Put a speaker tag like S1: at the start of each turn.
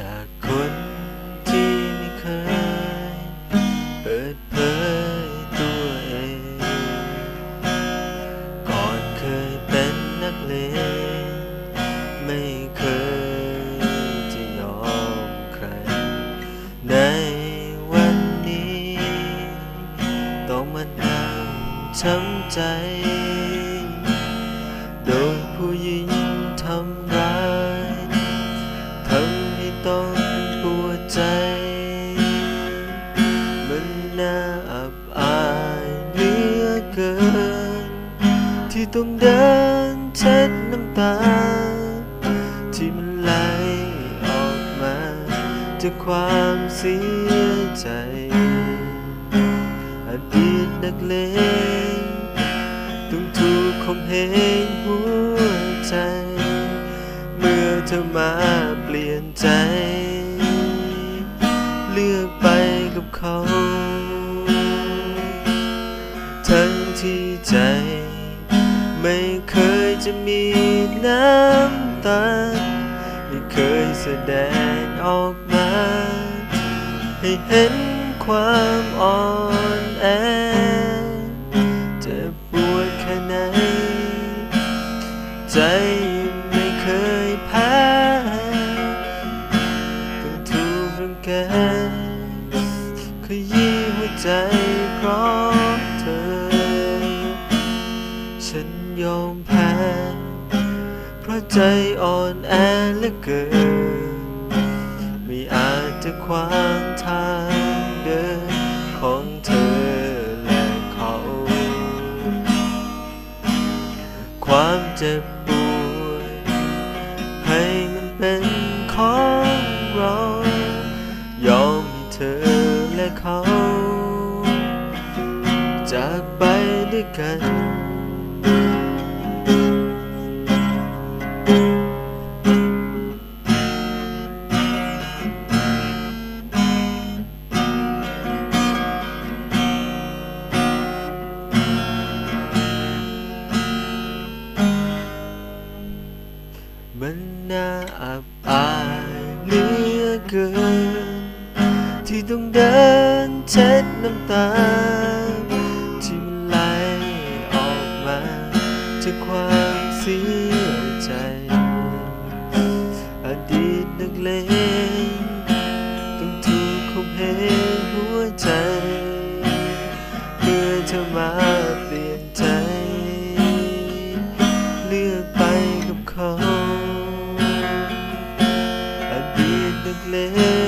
S1: จากคนที่ไม่เคย เปิดเผยตัวเอง ก่อนเคยเป็นนักเลงไม่เคยจะยอมใคร ในวันนี้ ต้องมานั่งช้ำใจ โดนผู้หญิง ต้องปวดใจ มันน่าอับอายเหลือเกิน ที่ต้องเดินเช็ดน้ำตา ที่มันไหลออกมาจากความเสียใจอดีตนักเลงต้องถูกข่มเหงหัวใจ เมื่อเธอมา ใจ เลือกไปกับเขา ทั้งที่ใจ ไม่เคยจะมีน้ำตา ไม่เคยแสดงออกมา ให้เห็นความอ่อนแอจ็บปวดแค่ไหน ใจไม่เคยแพ้ กรังแกขยี้หัวใจเพราะเธอ ฉันยอมแพ้เพราะใจอ่อนแอเหลือเกิน ไม่อาจจะขวางทางเดินของเธอและเขา ความเจ็บปวด เขา จากไปด้วยกัน มันน่าอับอายเหลือเกิน ต้องเดินเช็ดน้ำตา ที่มันไหลออกมาจากความเสียใจอดีตนักเลงต้องถูกข่มเหงหัวใจ เมื่อเธอมาเปลี่ยนใจ เลือกไปกับเขาอดีตนักเลงต้อง